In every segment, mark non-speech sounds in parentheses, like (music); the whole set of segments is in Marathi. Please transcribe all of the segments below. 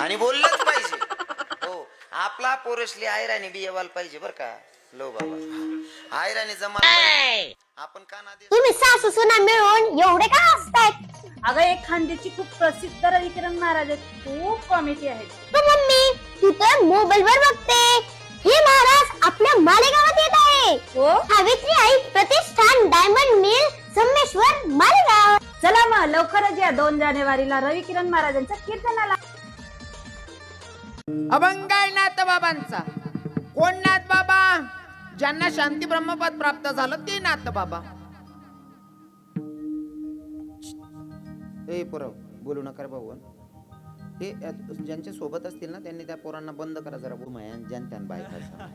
आणि बोललंच पाहिजे. हो आपला पोरसली आयराणी बी येवाल पाहिजे बर का. लो बाबा. आयराणी जमा आपण का ना तुम्ही सासू सुना मिळून एवढे का हसताय? अगं एक खांद्याची खूप प्रसिद्ध रविकिरण महाराज आहेत. खूप कॉमेडी आहेत. तू मम्मी तू तर मोबाईल वर बघते. हे महाराज आपल्या मालेगावात येत आहे. हो? Savitri Aai Pratishthan diamond mill Sangameshwar Malegaon. चला मग लवकरच या दोन जानेवारीला रविकिरण महाराजांच्या कीर्तनाला. अभंग आहे नाथ बाबांचा कोण नाथ बाबा ज्यांना शांती ब्रह्मपद प्राप्त झालं ते नाथ बाबा हे पुरव बोलू नका भाऊ. हे ज्यांच्या सोबत असतील ना त्यांनी त्या पोरांना बंद करा जरा बुमाया ज्यांत्यान बायका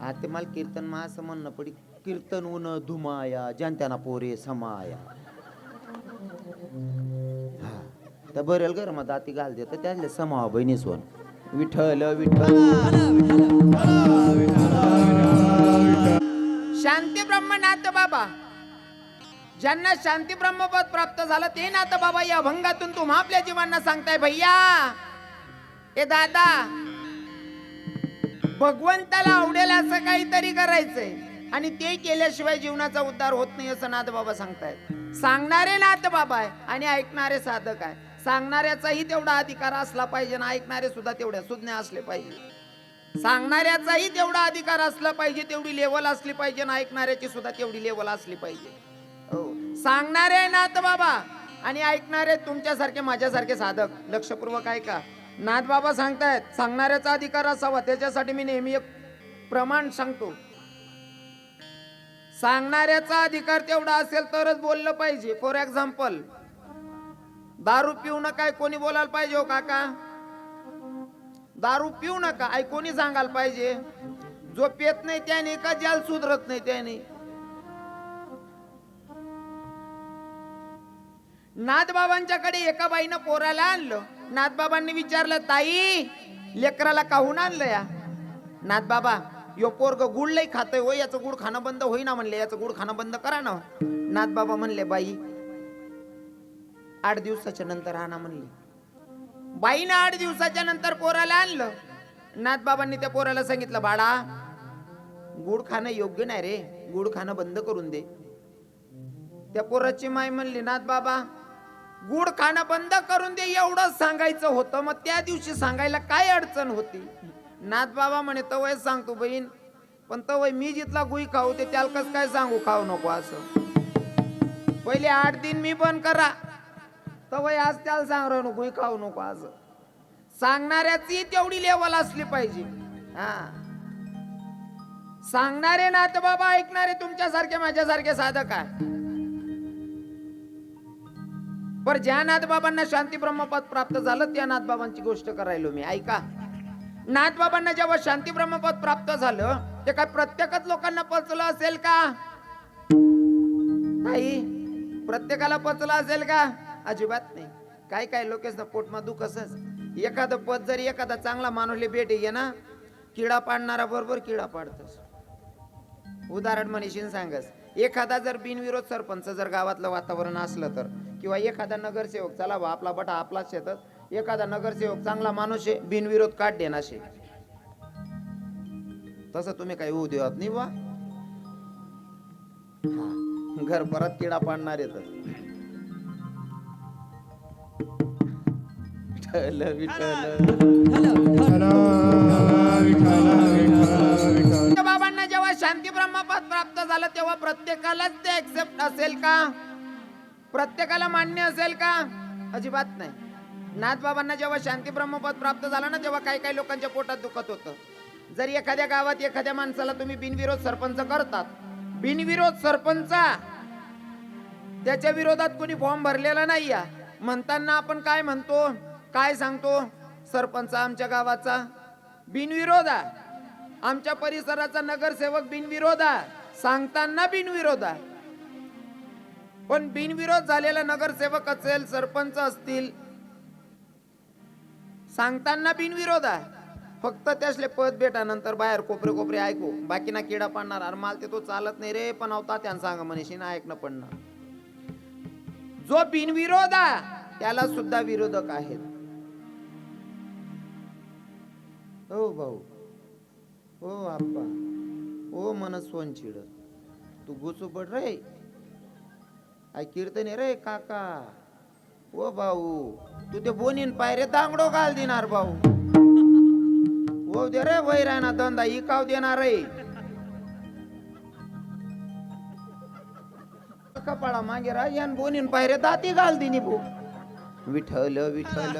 हा ते मला कीर्तन मा असं म्हणणं पडी कीर्तन उन धुमाया ज्यांत्याना पोरे समाया. हा त्या बरेल गर मग दाती घाल देत त्यांना समावा बहिणी सोन विठ्ठल विठ्ठल. शांती ब्रह्मनाथ बाबा. ज्यांना शांती ब्रह्मपद प्राप्त झालं ते नाथ बाबा या अभंगातून तुम्हा आपल्या जीवांना सांगताय भैया हे दादा भगवंताला आवडेल असं काहीतरी करायचंय आणि ते केल्याशिवाय जीवनाचा उद्धार होत नाही असं नाथ बाबा सांगतायत. सांगणारे नाथ बाबा आहे आणि ऐकणारे साधक आहे. सांगणाऱ्याचाही तेवढा अधिकार असला पाहिजे आणि ऐकणारे सुद्धा तेवढ्या सुज्ञा असले पाहिजे. सांगणाऱ्याचाही तेवढा अधिकार असला पाहिजे तेवढी लेवल असली पाहिजे आणि ऐकणाऱ्याची सुद्धा तेवढी लेवल असली पाहिजे. हो. सांगणारे नाथ बाबा आणि ऐकणारे तुमच्यासारखे माझ्यासारखे साधक. लक्षपूर्वक आहे का नाथ बाबा सांगतायत सांगणाऱ्याचा अधिकार असावा त्याच्यासाठी मी नेहमी एक प्रमाण सांगतो. सांगणाऱ्याचा अधिकार तेवढा असेल तरच बोललं पाहिजे. फॉर एक्झाम्पल दारू पिऊ नका कोणी बोलायला पाहिजे हो काका? दारू पिऊ नका आई कोणी सांगायला पाहिजे? जो पेत नाही त्याने का ज्याला सुधरत नाही त्याने. नाथबाबांच्याकडे एका बाईनं पोराला आणलं. नाथबाबांनी विचारलं ताई लेकराला काहून आणलं या? नाथबाबा यो पोरग गुड लई खातय हो याचं गुड खाणं बंद होईना म्हणले याचं गुड खाणं बंद करा ना. नाथबाबा म्हणले बाई आठ दिवसाच्या नंतर आणा म्हणले बाईनं आठ दिवसाच्या नंतर पोराला आणलं. नाथबाबांनी त्या पोराला सांगितलं बाळा गुड खाणं योग्य नाही रे. गुड खाणं बंद करून दे. त्या पोराची माय म्हणली नाथ बाबा गुड खाणं बंद करून दे एवढंच सांगायचं होतं. मग त्या दिवशी सांगायला काय अडचण होती? नाथ बाबा म्हणे तवय सांगतो बहीण पण तवय मी जिथला गुई खाऊ ते त्याला कस काय सांगू? खाऊ नको असं. पहिले आठ दिन मी बंद करा. तवय आज त्याला सांग नको खाऊ नको आज सांगणाऱ्याची तेवढी लेवल असली पाहिजे. हा. सांगणारे नाथ बाबा ऐकणारे तुमच्यासारखे माझ्यासारखे साधक आहे. पर ज्या नाथबाबांना शांती ब्रह्मपद प्राप्त झालं त्या नाथबाबांची गोष्ट करायलो मी. ऐका. नाथबाबांना जेव्हा शांती ब्रह्मपद प्राप्त झालं ते काय प्रत्येकच लोकांना पचलं असेल का? नाही प्रत्येकाला पचलं असेल का? अजिबात नाही. काय काय लोकेसना पोटमा दुख असच एखादं पद जरी एखादा चांगला माणूसले भेटे ये ना किडा पाडणारा बरोबर किडा पाडतस. उदाहरण म्हणशीन सांगस एखादा जर बिनविरोध सरपंच जर गावातलं वातावरण असलं तर किंवा एखादा नगरसेवक चला बा आपला बटा आपलाच शेतात एखादा नगरसेवक चांगला माणूस आहे बिनविरोध काढ देनाशे तसं तुम्ही काही होऊ देत नाही बा. घर परत किडा पाडणार येत विठ्ठल विठ्ठल. बाबांना जेव्हा शांती ब्रह्मपद प्राप्त झालं तेव्हा प्रत्येकालाच ते एक्सेप्ट असेल का? प्रत्येकाला मान्य असेल का? अजिबात नाही. नाथ बाबांना जेव्हा शांती ब्रह्मपद प्राप्त झालं ना तेव्हा काही काही लोकांच्या पोटात दुखत होतं. जर एखाद्या गावात एखाद्या माणसाला तुम्ही बिनविरोध सरपंच करतात बिनविरोध सरपंचा! त्याच्या विरोधात कोणी फॉर्म भरलेला नाही या म्हणताना आपण काय म्हणतो? काय सांगतो? सरपंच आमच्या गावाचा बिनविरोध आहे. आमच्या परिसराचा नगरसेवक बिनविरोध आहे. सांगताना बिनविरोध आहे. पण बिनविरोध झालेला नगरसेवक असेल सरपंच असतील सांगताना बिनविरोध आहे. फक्त त्यासले पद भेटा नंतर बाहेर कोपरे कोपरे ऐकू. बाकी ना किडा पाडणार. अरे माल ते तो चालत नाही रे पण अवता त्यानं सांगा म्हणशी ना ऐकणं पडणं जो बिनविरोध आहे त्याला सुद्धा विरोधक आहेत. हो भाऊ हो आप्पा हो मन सोनचिड तू गुचू पड रे. आय कीर्तने रे काका. ओ भाऊ तू ते बोनीन पायरे दांगडो घाल देणार भाऊ. (laughs) हो दे रे वैराना धंदा इकाव देणार रे कपाळा मागे राजन बोनीन पायरे दाती घाल दिनी भो विठ्ठल विठ्ठल.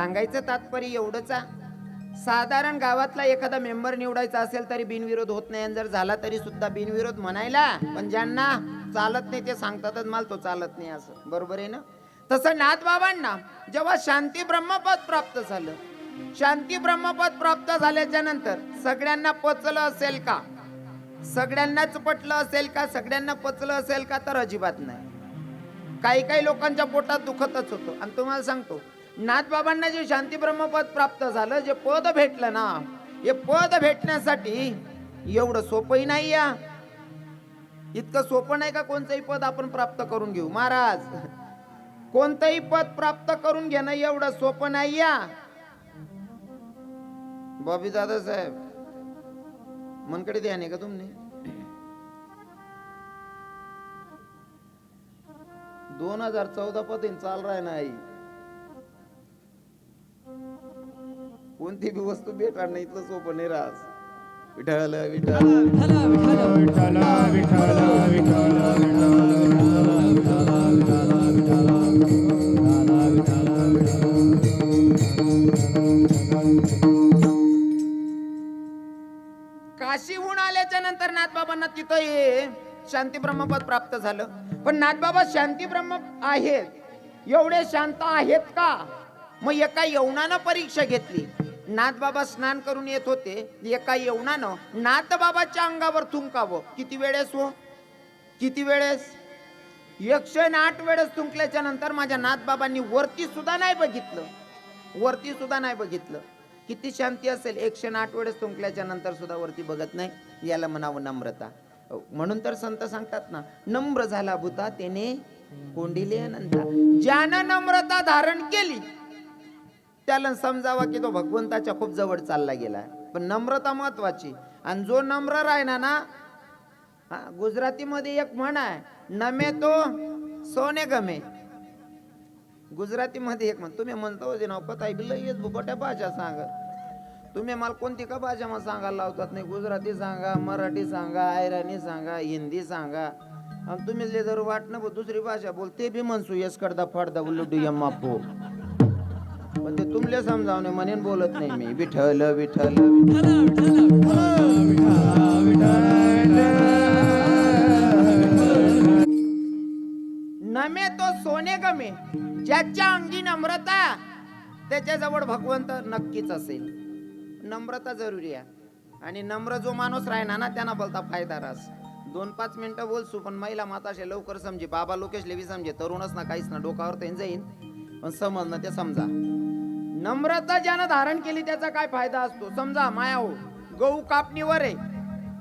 सांगायचं तात्पर्य एवढंच साधारण गावातला एखादा मेंबर निवडायचा असेल तरी बिनविरोध होत नाही. आणि जर झाला तरी सुद्धा बिनविरोध म्हणायला. पण ज्यांना चालत नाही ते सांगतातच मला तो चालत नाही असं. बरोबर आहे ना? तसं नाथबाबांना जेव्हा शांती ब्रह्मपद प्राप्त झालं शांती ब्रह्मपद प्राप्त झाल्याच्यानंतर सगळ्यांना पचलं असेल का? सगळ्यांनाच पटलं असेल का? सगळ्यांना पचलं असेल का? तर अजिबात नाही. काही काही लोकांच्या पोटात दुखतच होतं. आणि तुम्हाला सांगतो नाथबाबांना जे शांती ब्रह्मपद प्राप्त झालं जे पद भेटलं ना हे पद भेटण्यासाठी एवढं सोपंही नाही या. इतकं सोपं नाही का कोणतंही पद आपण प्राप्त करून घेऊ? महाराज कोणतंही पद प्राप्त करून घेणं एवढं सोपं नाही या. बॉबी दादा साहेब मनकडे ध्यान आहे का तुमने? दोन हजार चौदा पद चाल राय नाही कोणती बी वस्तू भेटणार नाही इथलं सोपं नाही राहत. विठ्ठल विठ्ठल. काशीहून आल्याच्यानंतर नाथबाबांना तिथं ये शांती ब्रह्मपद प्राप्त झालं. पण नाथबाबा शांती ब्रह्म आहेत. एवढे शांत आहेत का? मग एका यवनानं परीक्षा घेतली. नाथबाबा स्नान करून येत होते. एका येवणानं नाथबाबाच्या अंगावर थुंकावं. किती वेळेस हो? किती वेळेस? एकशे आठ वेळेस थुंकल्याच्या नंतर माझ्या नाथबाबांनी वरती सुद्धा नाही बघितलं. वरती सुद्धा नाही बघितलं. किती शांती असेल. एकशे आठ वेळेस तुंकल्याच्या नंतर सुद्धा वरती बघत नाही. याला म्हणावं नम्रता. म्हणून तर संत सांगतात ना नम्र झाला भूता त्याने कोंडिले अनंता ज्यानं नम्रता धारण केली त्याला समजावा की तो भगवंताच्या खूप जवळ चालला गेला पण नम्रता महत्वाची. आणि जो नम्र राहिना ना हा गुजरातीमध्ये एक म्हण आहे नमे तो सोने गमे. गुजरातीमध्ये एक म्हण तुम्ही म्हणतो होते ना पता बिल्ल येत बुबट्या भाषा सांगा. तुम्ही मला कोणती का भाषा मला सांगायला लावतात नाही? गुजराती सांगा मराठी सांगा आयराणी सांगा हिंदी सांगा. आणि तुम्ही जर वाटणं दुसरी भाषा बोलते बी म्हणसू यस करदा फडदा उल्लू यम्मा पो पण ते तुमले समजावणे म्हणेन बोलत नाही मी. विठल विठल नमे तो सोने गमे ज्याच्या अंगी नम्रता त्याच्याजवळ भगवंत नक्कीच असेल. नम्रता जरुरी आहे. आणि नम्र जो माणूस राहिना ना त्यांना बोलता फायदा रास. दोन पाच मिनिटं बोलसू पण महिला माताशे लवकर समजे. बाबा लोकेश लेवी समजे. तरुणच ना काहीच ना डोकावर ते जाईन पण समज ना ते समजा. नम्रता ज्यानं धारण केली त्याचा काय फायदा असतो? समजा माया हो गहू कापणीवर आहे.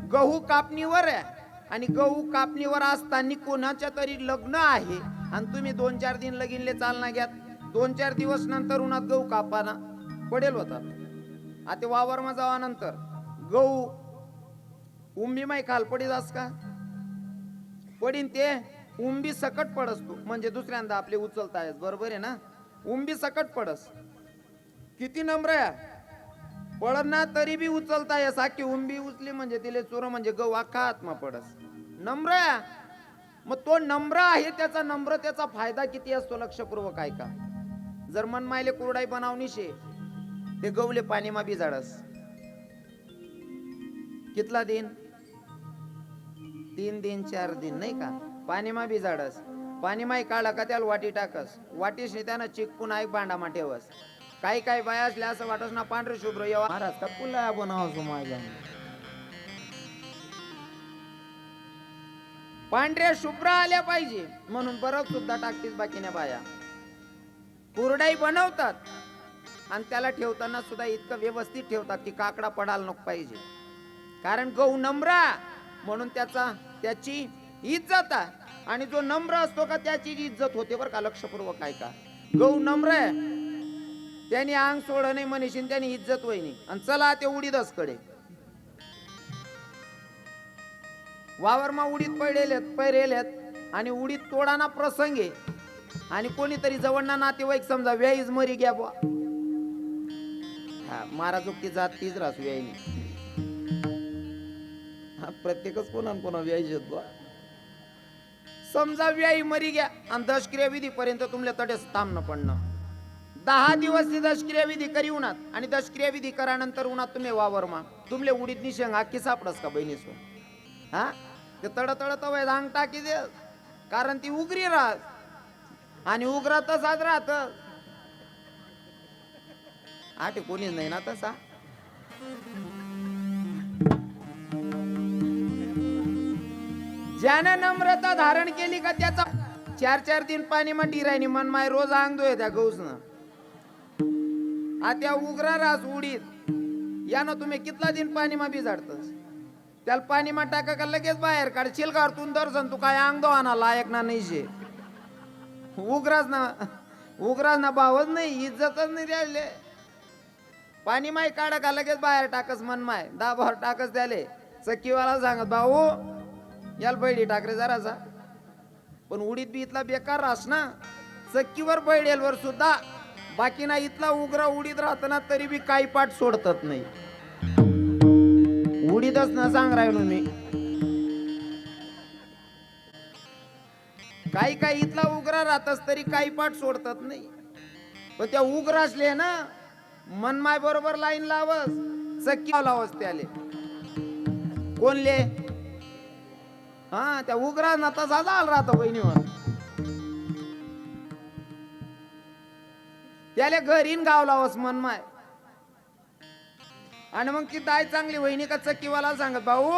गहू कापणीवर आहे आणि गहू कापणीवर असताना कोणाच्या तरी लग्न आहे आणि तुम्ही दोन चार दिन लगीनले चालना घ्यात. दोन चार दिवस नंतर उन्हात गहू कापाना. पडेल होता. आता वावरमा जावानंतर. जावा नंतर गहू उंबी माई खाल पडीत अस का? पडीन ते. उंबी सकट पडस तू. म्हणजे दुसऱ्यांदा आपले उचलतायत बरोबर आहे ना? उंबी सकट पडस. किती नम्र आहे? पडत ना तरी बी उचलता या साखी उंबी उचली म्हणजे तिले चोर म्हणजे गहू अख्खा आत्मा पडस. नम्र आहे? मग तो नम्र आहे त्याचा नम्र त्याचा फायदा किती असतो लक्षपूर्वक ऐका. जर मन मायले कुरडाई बनावणी शे ते गवले पाणी मा बिजाडस कितला दिन? तीन दिन चार दिन नाही का? पाणी मा बिजाडस पाणी माई काढा का त्याला वाटी टाकस. वाटीस त्यानं चिकपून आई बांडा मा ठेवस. काही काही बाया असल्या असं वाटस ना पांढरे शुभ्र येवा. महाराज का पुला बनावसो माझ्या? पांढऱ्या शुभ्र आल्या पाहिजे म्हणून बरं सुद्धा टाकतीस बाकीने बाया. कुरडाई बनवतात आणि त्याला ठेवताना सुद्धा इतकं व्यवस्थित ठेवतात की काकडा पडायला नको पाहिजे. कारण गहू नम्रा म्हणून त्याचा त्याची इज्जत आहे. आणि जो नम्र असतो का त्याची इज्जत होते बरं का लक्षपूर्वक काय का गहू नम्र आहे त्यांनी अंग सोड नाही म्हणशीन त्यांनी इज्जत वहिनी आणि चला ते उडीदच कडे वावरमा उडीद पडलेत पैरेलेत आणि उडीद तोडाना प्रसंग. आहे आणि कोणीतरी जवळना नातेवाईक समजा व्याईज मरी घ्या बुवा. हा महाराज ती जात तीच राहस व्याईने. हा प्रत्येकच कोणा कोणा व्याईज येत बुवा. समजा व्याई मरी घ्या आणि दशक्रिया विधीपर्यंत तुमल्या तडेच थांबणं पडणं. दहा दिवस ती दशक्रिया विधी करी उन्हात आणि दशक्रिया विधी करानंतर उन्हात तुम्ही वावरमा तुमले उडीत निशंग अख्खी सापडस का बहिणीसो हो? हा? ते तड तड तवय धांग टाकी दे कारण ती उगरी राहत. आणि उग्र तसाच राहत. आटे कोणीच नाही ना तसा. ज्यानं नम्रता धारण केली का त्याचा चार चार दिन पाणी मग डिरायनी मन माय रोज अंगदोय त्या गौसनं. आता उग्रा राज उडीत. यानं तुम्ही कितला दिन पाणी मा त्याला पाणी मा टाका का लगेच बाहेर काढशील का तू दर्शन तू काय अंगदो आणा लायक ना नाही शे उग्राच ना उग्राच ना भावच नाही इज्जतच नाही द्यायले पाणी माय काढा का लगेच बाहेर टाकस मन माय. दाबावर टाकस त्याले. चक्कीवाला सांगत भाऊ याला बैडी टाक रे जरासा पण उडीत बी इथला बेकार रास ना. चक्कीवर बैडेलवर सुद्धा बाकी ना इथला उग्रा उडीत राहत ना तरी बी काही पाठ सोडतात नाही. उडीतच ना सांग राहिलो मी. काही काही इथला उग्र राहतच तरी काही पाठ सोडतात नाही. पण त्या उग्र असले ना मनमाय बरोबर लाईन लावस चक्की लावस त्याले. कोणले? हा त्या उग्रा ना तसा झाला राहतो बहिणीवर त्याला घरीन गाव लावस मनमाय आणि मग ती दाय चांगली वहिनी का चक्कीवाला सांगत भाऊ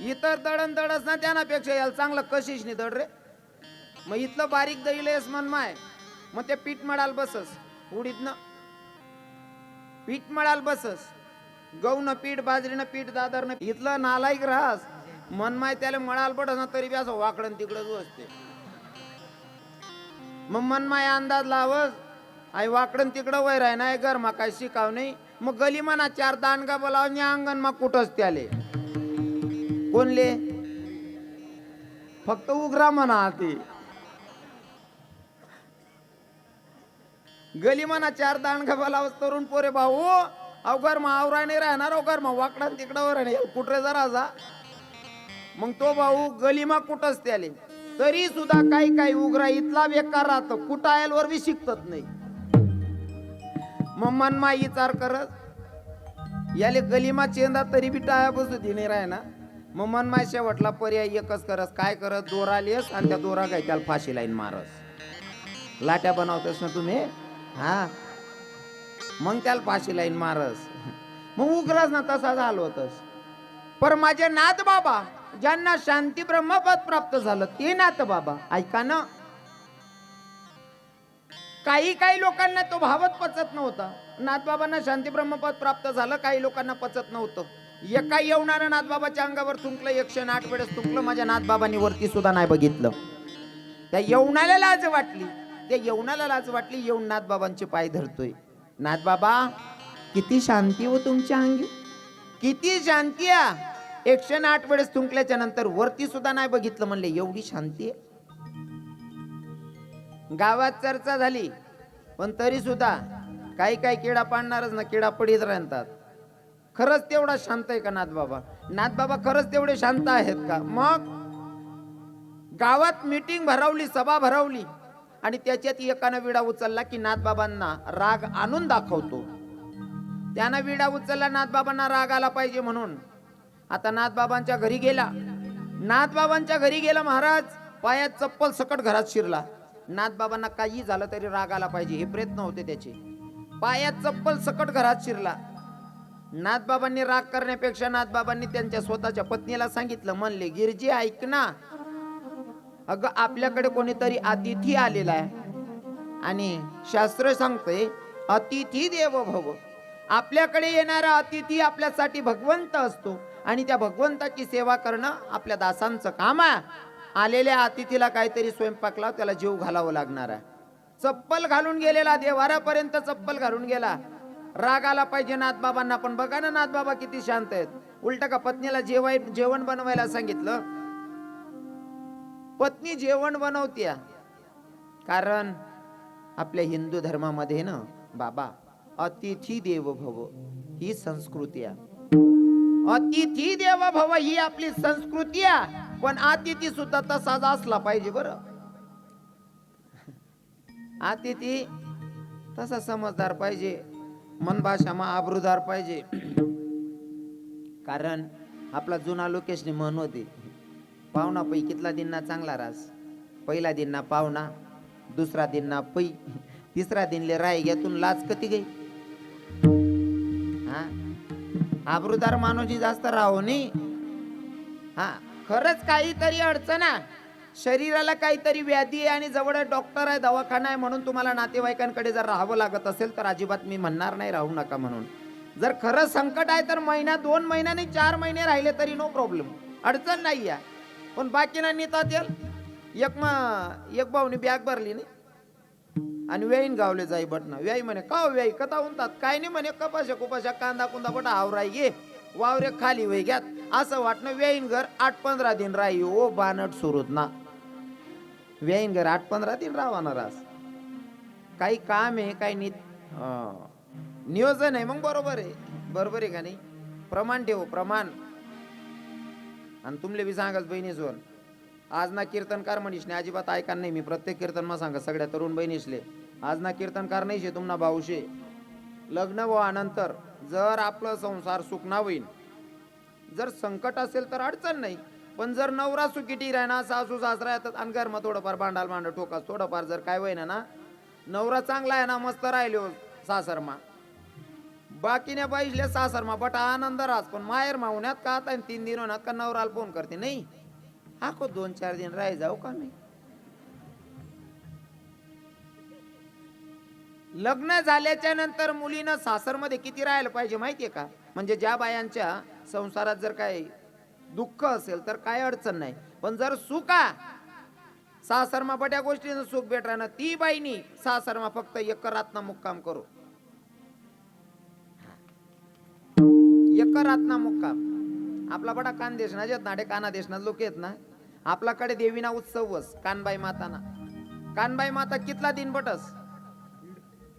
इतर दळण दळस ना त्यानापेक्षा याला चांगलं कशीच नाही दड रे. मग इथलं बारीक दहीलेस मनमाय मग ते पीठ मळाल बसस उडीत ना. पीठ मळाल बसस गहू न पीठ बाजरीनं पीठ दादर न इथलं नालायक राहस मनमाय त्याला मळाल पडस ना तरी बी असं वाकडन तिकडं असते मग मन माय अंदाज लावस आई वाकडन तिकडं वैर आहे ना गरमा काय शिकाव नाही. मग गली म्हणा चार दांडगा बोलाव अंगण मग कुठंच त्याले. कोणले? फक्त उघरा म्हणा ते. गली म्हणा चार दांडगा बोलाव तरुण पोरे भाऊ. अवघर मग आवरा नाही राहणार अवघर मग वाकडा तिकडं वर कुठे जरा जा. मग तो भाऊ गलीमा कुठंच त्याले. तरी सुद्धा काही काही उघरा इथला बेकार राहतो. कुटायलवर बी शिकतात नाही. मग मनमा विचार करत याले गलीमा चेंदा तरी बी टाया बसू दिने नाही राय ना. मग मनमा शेवटला पर्याय एकच करस काय करत दोरा लेस आणि त्या दोरा काय त्याला फाशी लाईन मारस. लाट्या बनवतेस ना तुम्ही? हा? मग त्याला फाशी लाईन मारस. मग उघराच ना तसा झालो होतस पर माझे नाथ बाबा ज्यांना शांती ब्रह्मपद प्राप्त झालं ते नाथ बाबा ऐका ना. काही काही लोकांना तो भावच पचत नव्हता. नाथबाबांना शांती ब्रह्मपद प्राप्त झालं काही लोकांना पचत नव्हतं. एका येवणाऱ्या नाथबाबाच्या अंगावर थुंकलं एकशे आठ वेळेस थुंकलं माझ्या नाथबाबांनी वरती सुद्धा नाही बघितलं. त्या येवणाला लाज वाटली. त्या येवणाला लाज वाटली येऊन नाथबाबांचे पाय धरतोय. नाथबाबा किती शांती हो तुमच्या अंगी. किती शांती आहे एकशे आठ वेळेस तुंकल्याच्या नंतर वरती सुद्धा नाही बघितलं म्हणले एवढी शांती आहे. गावात चर्चा झाली पण तरी सुद्धा काही काही किडा पाडणारच ना किडा पडीत राहतात. खरंच तेवढा शांत आहे का नाथबाबा नाथबाबा खरंच तेवढे शांत आहेत का? मग गावात मीटिंग भरवली सभा भरवली आणि त्याच्यात एकानं विडा उचलला की नाथबाबांना राग आणून दाखवतो. त्यानं विडा उचलला नाथबाबांना राग आला पाहिजे म्हणून. आता नाथबाबांच्या घरी गेला. नाथबाबांच्या घरी गेला महाराज पायात चप्पल सकट घरात शिरला. नाथबाबांना काही झालं तरी राग आला पाहिजे हे प्रयत्न होते त्याचे. पायात चप्पल सकट घरात शिरला. नाथबाबांनी राग करण्यापेक्षा नाथबाबांनी त्यांच्या स्वतःच्या पत्नीला सांगितलं म्हणले गिरजी ऐक ना. अगं आपल्याकडे कोणीतरी अतिथी आलेला आहे. आणि शास्त्र सांगते अतिथी देव भव. आपल्याकडे येणारा अतिथी आपल्यासाठी भगवंत असतो आणि त्या भगवंताची सेवा करणं आपल्या दासांचं काम आहे. आलेल्या अतिथीला काहीतरी स्वयंपाक लाव त्याला जीव घालावं लागणार आहे. चप्पल घालून गेलेला देवारापर्यंत चप्पल घालून गेला. राग आला पाहिजे नाथबाबांना पण बघा ना नाथबाबा किती शांत आहेत. उलट का पत्नीला जेवाय जेवण बनवायला सांगितलं? पत्नी जेवण बनवत्या. कारण आपल्या हिंदू धर्मामध्ये ना बाबा अतिथी देव भव ही संस्कृती आहे. अतिथी देव भव ही आपली संस्कृती आहे. पण अतिथी सुद्धा तसाच असला पाहिजे बरं. अतिथी तसा समजदार पाहिजे मन मा आबरूदार पाहिजे. कारण आपला जुना लोकेशने म्हण होते पाहुणा पै कितला दिनना चांगला रास? पहिला दिनना पाहुणा दुसरा दिनना पै तिसरा दिनले राय घ्यातून लाच कती गई? हा? आबरूदार माणूस जास्त राहो नी. हा? खरंच काहीतरी अडचण आहे. शरीराला काहीतरी व्याधी आहे आणि जवळ डॉक्टर आहे दवाखाना आहे म्हणून तुम्हाला नातेवाईकांकडे जर राहावं लागत असेल तर अजिबात मी म्हणणार नाही राहू नका म्हणून. जर खरं संकट आहे तर महिना दोन महिन्याने चार महिने राहिले तरी नो प्रॉब्लेम अडचण नाही आहे. पण बाकीना नेतात येईल एक मग एक भाऊनी बॅग भरली नाही आणि वेईन गावले जाई बटना व्याई म्हणे का हो व्याई? कथा उनतात काय नाही म्हणे कपाशा कुपाशा कांदा कुंदा बटा आवराय घे वावरे खाली वय घ्यात असं वाटणं व्याईन आठ पंधरा दिन राही ओ बानट सुरूत ना व्याईन आठ पंधरा दिन राहणार रास. काही काम आहे काही नि नियोजन आहे मग बरोबर आहे. बरोबर आहे का नाही? प्रमाण ठेव प्रमाण. आणि तुमले बी सांगाच बहिणीसवर आज ना कीर्तनकार म्हणीशने अजिबात ऐका नाही मी प्रत्येक कीर्तन मा सांगा सगळ्या तरुण बहिणीसले आज ना कीर्तनकार नाही शे तुम्हाला भाऊशे लग्न व्हानंतर जर आपलं संसार सुखना होईल जर संकट असेल तर अडचण नाही. पण जर नवरा सुकिटी राहणार सासू सासरा येतात आणि घरमा थोडंफार भांडाल भांड ठोकास थोडंफार जर काय होईना ना नवरा चांगला आहे ना मस्त राहिलो सासरमा. बाकीने पाहिजे सासरमा बट आनंद राहस पण माहेर मावण्यात का आता तीन दिन होण्यात का नवराला फोन करते? नाही. हा को दोन चार दिन राही जाऊ का मी? लग्न झाल्याच्यानंतर मुलीनं सासरमध्ये किती राहायला पाहिजे माहितीये का? म्हणजे ज्या बायांच्या संसारात जर काय दुःख असेल तर काय अडचण नाही. पण जर सुखा सासरमा बड्या गोष्टीनं सुख भेटणार ना ती बाईनी सासरमा फक्त एक रातना मुक्काम करू. एक रातना मुक्काम. आपला बडा कान देश ना जेत नाडे काना देश ना लोक येत ना. आपल्याकडे देवीना उत्सवच कानबाई माताना. कानबाई माता कितला दिन बटस?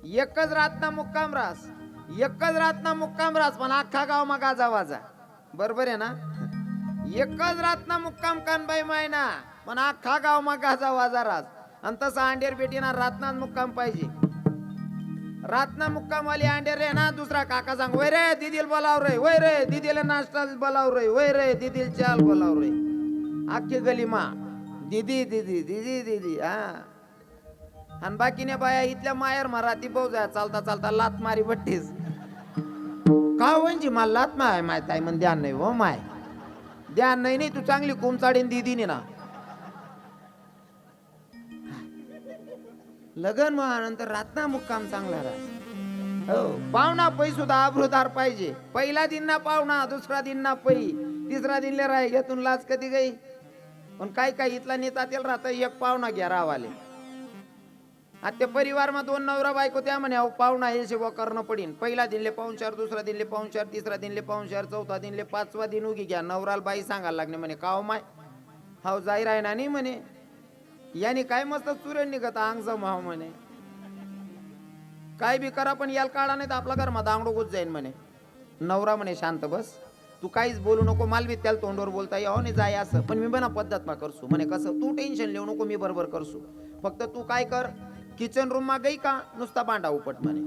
एकच रातना मुक्काम रास. एकच रातना मुक्काम रास पण अख्खा गाव मग गाजा वाजा. बरोबर आहे ना? एकच रातना मुक्काम कानबाई मायना. पण अख्खा गाव मग गाजा आणि तसं अंडेर बेटीना रातना मुक्काम पाहिजे. रातना मुक्काम वाली अंडेर रे ना दुसरा काका सांग वय रे दिदील बोलाव रे वय रे दिदीला नाश्ता बोलाव रे वय रे दिदील चाल बोलाव रे. अख्खी गली मा. दीदी दीदी दीदी दीदी हा. आणि बाकीने बाया इथल्या मायर माराती जाय चालता चालता लात मारी बट्टीस. भावांची मला लात माय माय ताई म्हण ध्यान नाही हो माय. ध्यान नाही नाही तू चांगली कुमचाडीन दिदीने ना. लगन नंतर रातना मुक्काम चांगला राहा हो पाहुणा पै सुद्धा आबरूदार पाहिजे. पहिला दिन ना पाहुणा दुसरा दिन ना पै. तिसरा दिनले राय घेतून लाच कधी गई? पण काय काय इथला नेता तेल राहता एक पाहुणा घ्या रावाले आता त्या परिवारमा दोन नवरा बायको त्या म्हणे अहो पाहुणा हे सेवा करणं पडीन. पहिला दिनले पाहुणचार दुसरा दिनले पाहुणचार तिसरा दिनले पाहुणचार चौथा दिनले पाचवा दिन उगी घ्या. नवराला बाई सांगायला लागणे म्हणे काव माय हाव जाई राय ना नाही म्हणे. याने काय मस्त चुरण निघत अंग जमाव म्हणे. काय बी करा पण याला काढा नाही तर आपला घरमा दांगडो गुज जाईन म्हणे. नवरा म्हणे शांत बस. तू काहीच बोलू नको माल बी त्याला तोंडवर बोलता यावं नाही जाय असं. पण मी बना पद्धत मा करसू. म्हणे कसं? तू टेन्शन लिहू नको मी बरोबर करसू. फक्त तू काय कर किचन रूम मा गई का? नुसता भांडा उपट म्हणे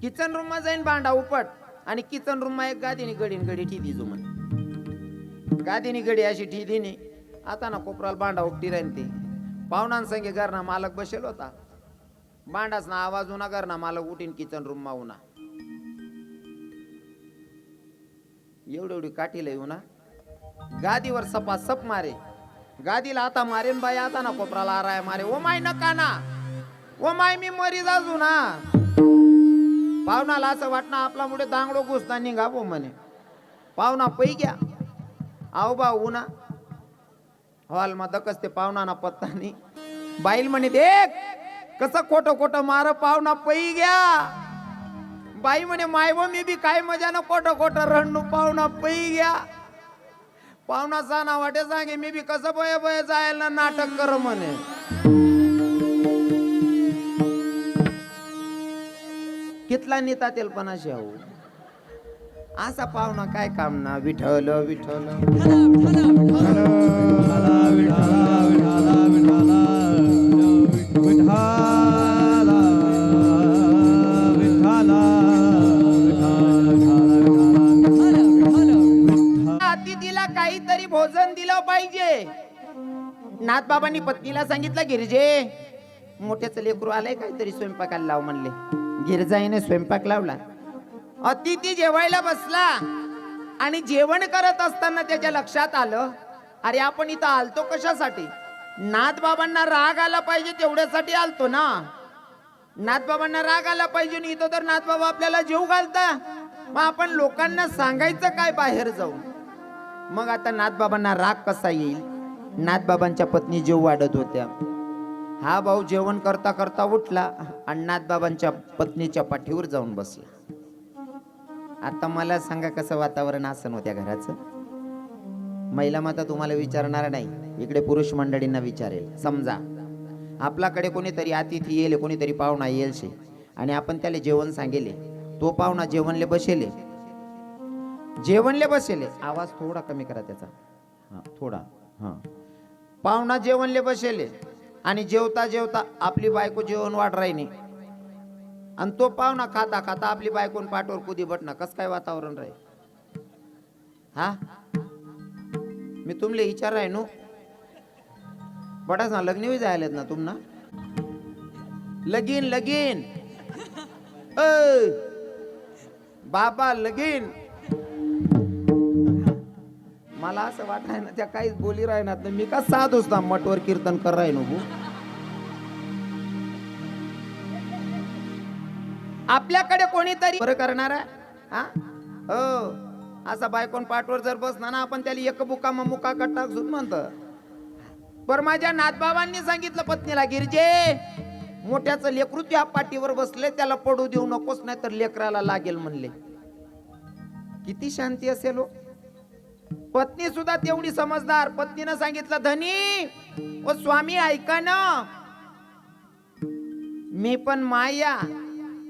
किचन रूम मा जाईन भांडा उपट आणि किचन रूम मा एक गादीनी गडीन गडी ठी दिजू म्हणे. गादीनी गडी अशी ठी दिनी आता ना कोपराला भांडा उपटी राहीन ते. पाहुणांसंगे घरना मालक बसेल होता. भांडाच ना आवाज उना घरना मालक उठीन किचन रूम मा उना. एवढी एवढी काठी लय उना. गादीवर सपा सप मारे. गादीला आता मारेन बाई आता ना कोपराला आराय मारे. ओ माय नका ना ओ माय मी मरी जाजू ना पाहुणाला असं वाटणं आपला मुळे दांगडो घुसता निघावो म्हणे. पाहुणा पै घ्या. आहो बा उना हॉल मग दकस ते पाहुणा ना पत्ता नाही बाईल म्हणे देख कसं खोटं खोटं मार पाहुणा पै घ्या. बाई म्हणे माय मी बी काय मजा ना खोटं खोटं रणू पाहुणा पै घ्या. पाहुणा साना वाटे सांगे मी बी कसं बय बय जायला नाटक कर म्हणे. कितला नेता तेलपणाशी आहो असा पाहुणा काय काम ना? विठल विठल तरी भोजन दिलं पाहिजे. नाथबाबांनी पत्नीला सांगितलं गिरजे मोठ्याच लेकरू आलंय काहीतरी स्वयंपाकाला लाव म्हणले. गिरजाईने स्वयंपाक लावला. अतिथी जेवायला बसला आणि जेवण करत असताना त्याच्या लक्षात आलं अरे आपण इथं आलतो कशासाठी? नाथबाबांना राग आला पाहिजे तेवढ्यासाठी आलतो ना. नाथबाबांना राग आला पाहिजे आणि इथं तर नाथबाबा आपल्याला जीव घालता. मग आपण लोकांना सांगायचं काय बाहेर जाऊन? मग आता नाथबाबांना राग कसा येईल? नाथबाबांच्या पत्नी जीव वाढत होत्या. हा भाऊ जेवण करता करता उठला आणि नाथबाबांच्या पत्नीच्या पाठीवर जाऊन बसला. आता मला सांगा कसं वातावरण आसन होत्या घराचं? महिला माता तुम्हाला विचारणार नाही. इकडे पुरुष मंडळींना विचारेल. समजा आपल्याकडे कोणीतरी अतिथी येईल कोणीतरी पाहुणा येईल शे. आणि आपण त्याला जेवण सांगेले. तो पाहुणा जेवणले बसेले. जेवणले बसेले. आवाज थोडा कमी करा त्याचा. हा थोडा हा. पाहुणा जेवणले बसेले. आणि जेवता जेवता आपली बायको जेवण वाढ राहिली. आणि तो पाहुणा खाता खाता आपली बायकोन पाठवर कुदी बटना कस काय वातावरण राहील? हा? मी तुमले विचार आहे नो बटाच ना लग्न बी जायलेत ना तुम लगीन लगीन. अ बाबा लगीन. मला असं वाटाय ना त्या काहीच बोली राहणार नाही. मी का साध ना मठवर कीर्तन कर राही नको आपल्याकडे कोणीतरी बरं करणार आहे? हो? असा बायकोन पाठवर जर बसना ना आपण त्याला एक बुका मग मुका कट्टा सुत म्हणत. पर माझ्या नातबाबांनी सांगितलं पत्नीला गिरजे मोठ्याचं लेकरू त्या पाठीवर बसले त्याला पडू देऊ नकोस नाही तर लेकराला लागेल म्हणले. किती शांती असेल हो. पत्नी सुद्धा तेवढी समजदार. पत्नीनं सांगितलं धनी ओ स्वामी ऐका ना. मी पण माया.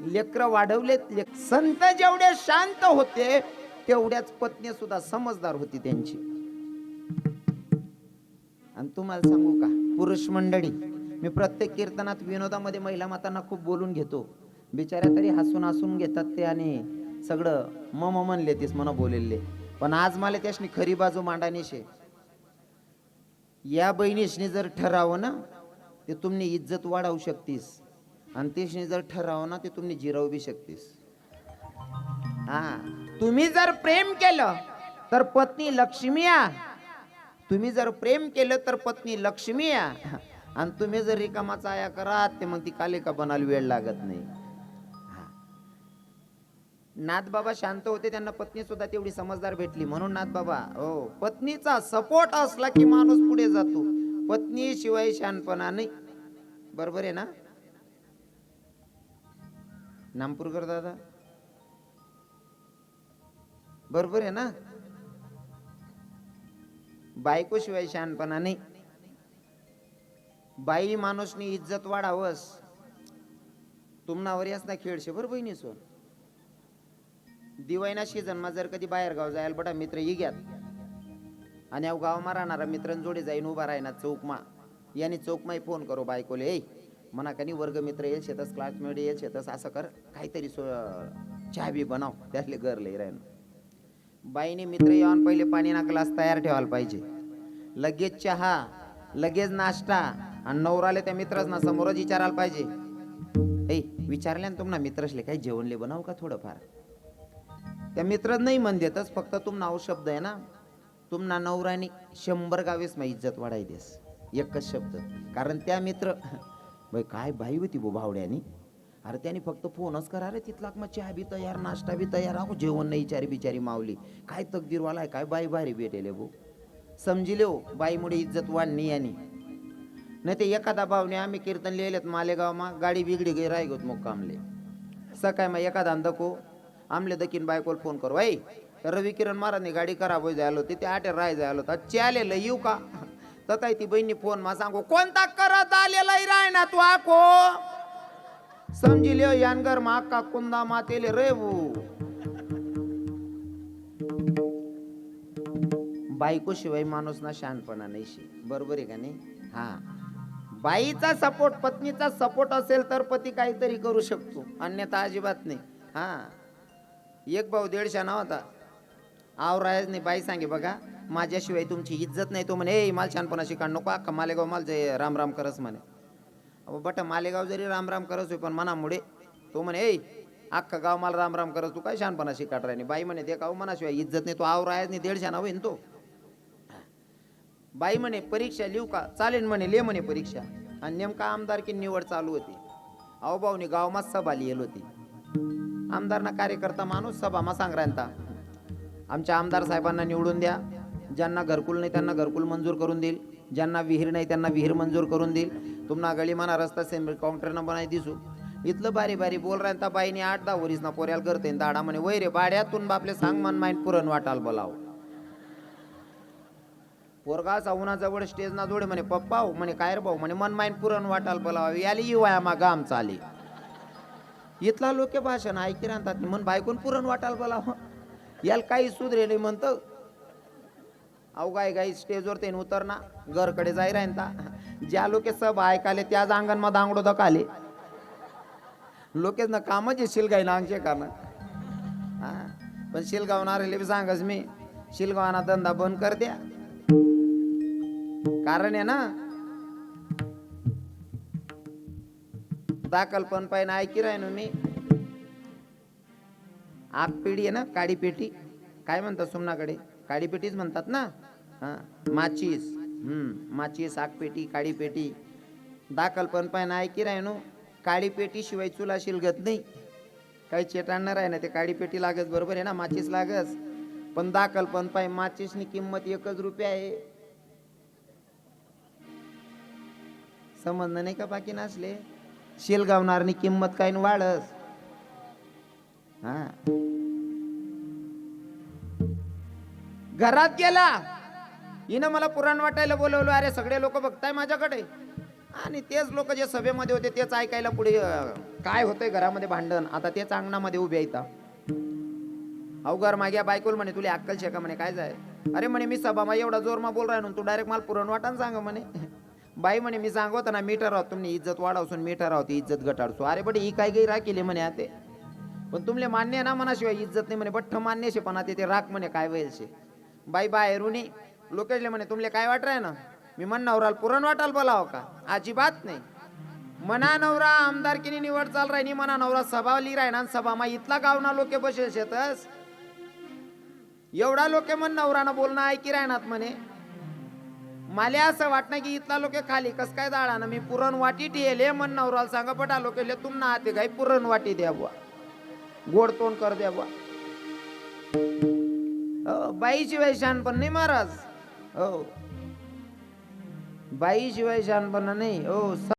लेकर वाढवलेत. लेक संत जेवढे शांत होते तेवढ्याच पत्नी सुद्धा समजदार होती त्यांची. आणि तुम्हाला सांगू का पुरुष मंडळी मी प्रत्येक कीर्तनात विनोदामध्ये महिला मातांना खूप बोलून घेतो. बिचाऱ्या तरी हसून हसून घेतात ते आणि सगळं मम म्हणले तेच म्हणा बोलेले. पण आज मला त्याशनी खरी बाजू मांडानीशे या बहिणीशनी जर ठरावं ना ते तुम्ही इज्जत वाढवू शकतीस. आणि तेशनी जर ठरावं ना ते तुम्ही जिरावू बी शकतीस. हा तुम्ही जर प्रेम केलं तर पत्नी लक्ष्मी या. तुम्ही जर प्रेम केलं तर पत्नी लक्ष्मी या. आणि तुम्ही जर रिकामाचा आया करा ते मग ती कालिका बनायला वेळ लागत नाही. नाथबाबा शांत होते त्यांना पत्नी सुद्धा तेवढी समजदार भेटली. म्हणून नाथबाबा हो पत्नीचा सपोर्ट असला की माणूस पुढे जातो. पत्नी शिवाय शानपणा नाही. बरोबर आहे ना? नामपूरकर दादा? बरोबर आहे ना? बायको शिवाय शहाणपणा नाही. बाई माणूसनी इज्जत वाढावस. तुमनावर यास ना खेळशे बरं बहिणी सोन दिवायना सीझनमा जर कधी बाहेर गाव जायला बटा मित्र इग्यात आणि अव गावमा राहणारा मित्रां जोडे जाईन उभा राहिना चौकमा. याने चौकमाही फोन करो बायकोले ए म्हणा कनी वर्ग मित्र येईल शेतस क्लासमेट येईल शेतस असं कर काहीतरी सो चहा बी बनाव त्यातले घर लई राहीन. बाईने मित्र येऊन पहिले पाणी ना ग्लास तयार ठेवायला पाहिजे. लगेच चहा लगेच नाश्ता आणि नवराले त्या मित्रच ना समोरच विचारायला पाहिजे. ऐ विचारल्या ना तुम्हाला मित्रसले काही जेवणले बनाव का थोडंफार? त्या मित्र नाही म्हण देतच फक्त तुम नाव शब्द आहे ना. तुमना नवराने शंभर गावेस मग इज्जत वाढाय देस. एकच शब्द. कारण त्या मित्र भाई काय बाई होती बो भावड्यानी. अरे त्याने फक्त फोनच करा रे तिथला मग चहा बी तयार नाश्ता बी तयार अहो जेवण नाही विचारी बिचारी मावली काय तकदीरवाला आहे काय बाई भारी भेटेले भो समजिले हो बाईमुळे इज्जत वाढणी यानी. नाही ते एखादा भावने आम्ही कीर्तन लिहिलेत मालेगावमा गाडी बिगडी गे रायगोत मुक्कामले. सकाय मग एखादा दको आमले दकीन बायकोला फोन करू आई रवी किरण महाराजने गाडी खराब होई जायला होती ते आटे राय जायला होता. चालेलं येऊ का? (laughs) तर ती बहिणी फोन मा सांगू कोणता करत आलेला राय ना तू आको लिओ यानगर मा का कुंदा मातेले रेवू बायको शिवाय माणूस ना शहाणपणा नाही शे. बरोबर आहे का नाही? हा. बाईचा सपोर्ट पत्नीचा सपोर्ट असेल तर पती काहीतरी करू शकतो. अन्यथा अजिबात नाही. हा. एक भाऊ दीडशा होता. आव नाही बाई सांगे बघा माझ्याशिवाय तुमची इज्जत नाही. तो म्हणे ए माल शहाणपणा शिकाण नको अख्खा मालेगाव माल जे राम राम करस म्हणे. अहो बट मालेगाव जरी राम राम करस होय पण मनामुळे तो म्हणे ए अख्खा गाव मला राम राम करस तू काय छानपणाशी काढ राहिनी बाई म्हणे ते गाव मनाशिवाय इज्जत नाही तो आव रायच नाही दीडशा होईन तो. बाई म्हणे परीक्षा लिहू का? चालेल म्हणे ले म्हणे परीक्षा. आणि नेमका आमदारकी निवड चालू होती. अहो भाऊनी गावमा सभा लिहिली होती. आमदारना कार्यकर्ता माणूस सभा मा सांग राहता आमच्या आमदार साहेबांना निवडून द्या. ज्यांना घरकुल नाही त्यांना घरकुल मंजूर करून देईल. ज्यांना विहीर नाही त्यांना विहीर मंजूर करून देईल. तुम्हाला गळीमाना रस्ता सेंब्री काउंटरनं नाही दिसू. इथलं बारी बारी बोल राहता बाईने आठ दहा वरीस ना पोऱ्याला करते दाडा म्हणे वय रे बाड्यातून बापले सांग मन माईन पुरण वाटाल बोलाव. पोरगा उन्हा जवळ स्टेज ना जोडे म्हणे पप्पा हो म्हणे काय रे भाऊ म्हणे मन माईन पुरण वाटाल बोलाव. याली युवा मा गाम चाली इथला लोक भाषण ऐकी राहतात. मन बायकून पुरण वाटाल बोला याला काही सुधरे नाही म्हणतं. अहो गाय गाई स्टेजवर ते उतरना घरकडे जाई राहता ज्या लोके सब ऐकाले त्याच अंगण दांगडो धकाले. लोकेच ना कामच आहे शिलगाई नांगचे कारण हा. पण शिलगावणारे बी सांगच मी शिलगावना धंदा बंद कर द्या. कारण आहे ना दाखल पण पाहिजे ऐकी राहिनो मी. आग पेढी आहे ना काडी पेटी. काय म्हणतात सुमनाकडे? काडी पेटीच म्हणतात ना? हा माचीस. माचीस आगपेटी काडी पेटी. दाखल पण पाहिजे ऐकी राहिनो काडी पेटी शिवाय चुला शिलगत नाही. काही चेटाणणार आहे ना ते काडी पेटी लागत बरोबर आहे ना माचीस लागस. पण दाखल पण पाय माचीसनी किंमत एकच रुपये आहे. समजणं नाही का बाकी नसले? शेलगावणारनी किंमत काय वाढस. हा. घरात गेला. हिनं मला पुराण वाटायला बोलवलं अरे सगळे लोक बघताय माझ्याकडे. आणि तेच लोक जे सभेमध्ये होते तेच ऐकायला पुढे काय होतंय घरामध्ये भांडण? आता तेच अंगणामध्ये उभे येतात अवघर माग्या बायकोल म्हणे तुला अक्कल शेका म्हणे काय जाय अरे म्हणे मी सभा एवढा जोर मा बोल राहिलो तू डायरेक्ट मला पुरण वाटान सांग म्हणे. बाई म्हणे मी सांगतो ना मीटर आहोत तुम्ही इज्जत वाढवसून मीटर आहोत इज्जत घटाडसो. अरे बट ही काय काही राखिले म्हणे आते पण तुमले मान्य ना मनाशिवाय इज्जत नाही म्हणे बठ्ठ मान्य शे पण ते राख म्हणे काय वैल शे? बाई बाहेरुनी लोकेशले म्हणे तुमले काय वाटराय ना? मी म्हण नवराल पुरण वाटाल बोलाव का? अजिबात नाही. मना नवरा आमदारकीने निवड चाल राहिनी मना नवरा सभा ली राहिना सभा मा इथला गावना लोके बसेल शेतस? एवढा लोके मन नवरानं बोलणं ऐकी राहणार म्हणे. मला असं वाटणं की इथला लोक खाली कस काय जाळा ना मी पुरण वाटी ठेले मन नवराला सांगा पटा लोके तुम ना आते काय पुरण वाटी द्या बुवा. गोड तोंड कर द्या बुवा. हो, बाईशिवाय शहाणपण नाही महाराज. हो. बाईशिवाय शहाणपण नाही. हो